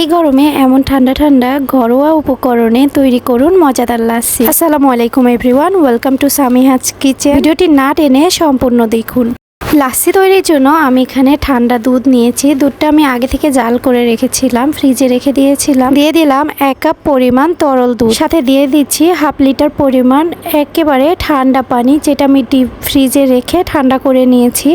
এই গরমে এমন ঠান্ডা ঠান্ডা ঘরোয়া উপকরণে তৈরি করুন মজাদার লাচ্ছি। আসসালামু আলাইকুম everyone welcome to Samiha's kitchen ভিডিওটি না টেনে সম্পূর্ণ দেখুন। লাচ্ছি তৈরির জন্য আমি এখানে ঠান্ডা দুধ নিয়েছি। দুধটা আমি আগে থেকে জাল করে রেখেছিলাম, ফ্রিজে রেখে দিয়েছিলাম। দিয়ে দিলাম এক কাপ পরিমাণ তরল দুধ। সাথে দিয়ে দিচ্ছি হাফ লিটার পরিমাণ একেবারে ঠান্ডা পানি, যেটা আমি ডিপ ফ্রিজে রেখে ঠান্ডা করে নিয়েছি।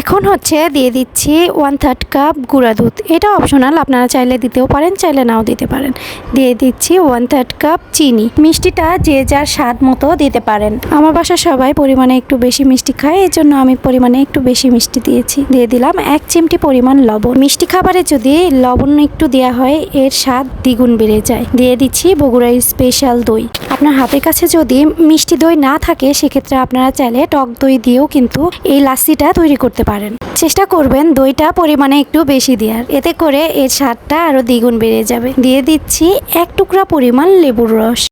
এখন হচ্ছে দিয়ে দিচ্ছি ওয়ান থার্ড কাপ গুঁড়া দুধ। এটা অপশনাল আপনারা চাইলে দিতেও পারেন, চাইলে নাও দিতে পারেন। দিয়ে দিচ্ছি ওয়ান থার্ড কাপ চিনি। মিষ্টিটা যে যার স্বাদ মতো দিতে পারেন। আমার বাসা সবাই পরিমাণে একটু বেশি মিষ্টি খায় এই জন্য আমি পরিমাণে একটু বেশি মিষ্টি দিয়েছি। দিয়ে দিলাম এক চিমটি পরিমাণ লবণ। মিষ্টি খাবারে যদি লবণ একটু দেওয়া হয়, এর স্বাদ দ্বিগুণ বেড়ে যায়। দিয়ে দিচ্ছি বগুড়ার স্পেশাল দই। আপনার হাতের কাছে যদি মিষ্টি দই না থাকে, সেক্ষেত্রে আপনারা চাইলে টক দই দিয়েও কিন্তু এই লাচ্ছিটা তৈরি করতে পারেন। চেষ্টা করবেন দইটা পরিমাণে একটু বেশি দেওয়ার। এতে করে এর স্বাদটা আরও দ্বিগুণ বেড়ে যাবে। দিয়ে দিচ্ছি এক টুকরা পরিমাণ লেবুর রস।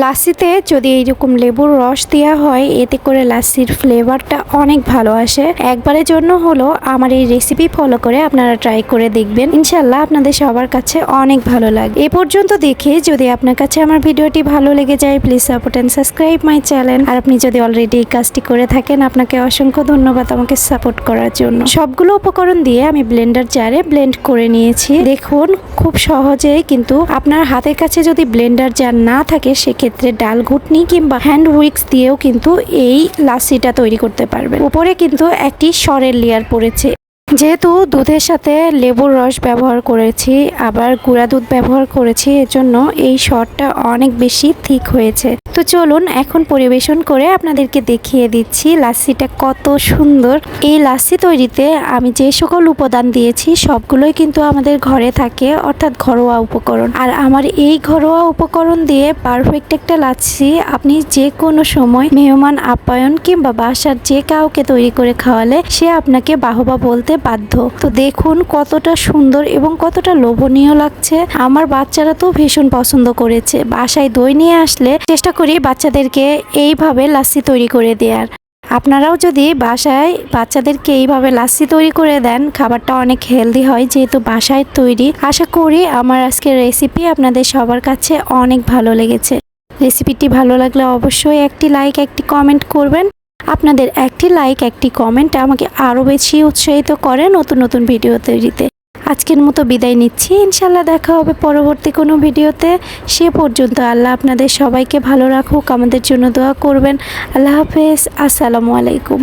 লাচ্ছিতে যদি এইরকম লেবুর রস দেওয়া হয়, এতে করে লাচ্ছির ফ্লেভারটা অনেক ভালো আসে। একবারের জন্য হলো আমার এই রেসিপি ফলো করে আপনারা ট্রাই করে দেখবেন। ইনশাল্লাহ আপনাদের সবার কাছে অনেক ভালো লাগে। এ পর্যন্ত দেখে যদি আপনার কাছে আমার ভিডিওটি ভালো লেগে যায় please support and subscribe my channel আর আপনি যদি অলরেডি এই কাজটি করে থাকেন, আপনাকে অসংখ্য ধন্যবাদ আমাকে সাপোর্ট করার জন্য। সবগুলো উপকরণ দিয়ে আমি ব্লেন্ডার জারে ব্লেন্ড করে নিয়েছি। দেখুন, খুব সহজেই কিন্তু আপনার হাতের কাছে যদি ব্লেন্ডার জার না থাকে সেক্ষেত্রে ডাল ঘুটনি কিংবা হ্যান্ড উইক্স দিয়েও কিন্তু এই লাসিটা তৈরি করতে পারবেন। উপরে কিন্তু একটি সরের লেয়ার পড়েছে। যেহেতু দুধের সাথে লেবুর রস ব্যবহার করেছি, আবার গুঁড়া দুধ ব্যবহার করেছি, এজন্য এই শরটা অনেক বেশি থিক হয়েছে। তো চলুন এখন পরিবেশন করে আপনাদেরকে দেখিয়ে দিচ্ছি লাচ্ছিটা কত সুন্দর। এই লাচ্ছি তৈরিতে আমি যে সকল উপাদান দিয়েছি, সবগুলোই কিন্তু আমাদের ঘরে থাকে, অর্থাৎ ঘরোয়া উপকরণ। আর আমার এই ঘরোয়া উপকরণ দিয়ে পারফেক্ট একটা লাচ্ছি আপনি যে কোনো সময় মেহমান, আপ্যায়ন কিংবা বাসার যে কাউকে তৈরি করে খাওয়ালে সে আপনাকে বাহবা বলতে বাধ্য। তো দেখুন কতটা সুন্দর এবং কতটা লোভনীয় লাগছে। আমার বাচ্চারা তো ভীষণ পছন্দ করেছে। বাসায় দই নিয়ে আসলে চেষ্টা করি বাচ্চাদেরকে এইভাবে লাচ্ছি তৈরি করে দেওয়ার আপনারাও যদি বাসায় বাচ্চাদেরকে এইভাবে লাচ্ছি তৈরি করে দেন, খাবারটা অনেক হেলদি হয় যেহেতু বাসায় তৈরি। আশা করি আমার আজকের রেসিপি আপনাদের সবার কাছে অনেক ভালো লেগেছে। রেসিপিটি ভালো লাগলে অবশ্যই একটি লাইক, একটি কমেন্ট করবেন। আপনাদের একটি লাইক, একটি কমেন্ট আমাকে আরও বেশি উৎসাহিত করে নতুন নতুন ভিডিও তৈরিতে। আজকের মতো বিদায় নিচ্ছি। ইনশাল্লাহ দেখা হবে পরবর্তী কোনো ভিডিওতে। সে পর্যন্ত আল্লাহ আপনাদের সবাইকে ভালো রাখুক, আমাদের জন্য দোয়া করবেন। আল্লাহ হাফেজ, আসসালামু আলাইকুম।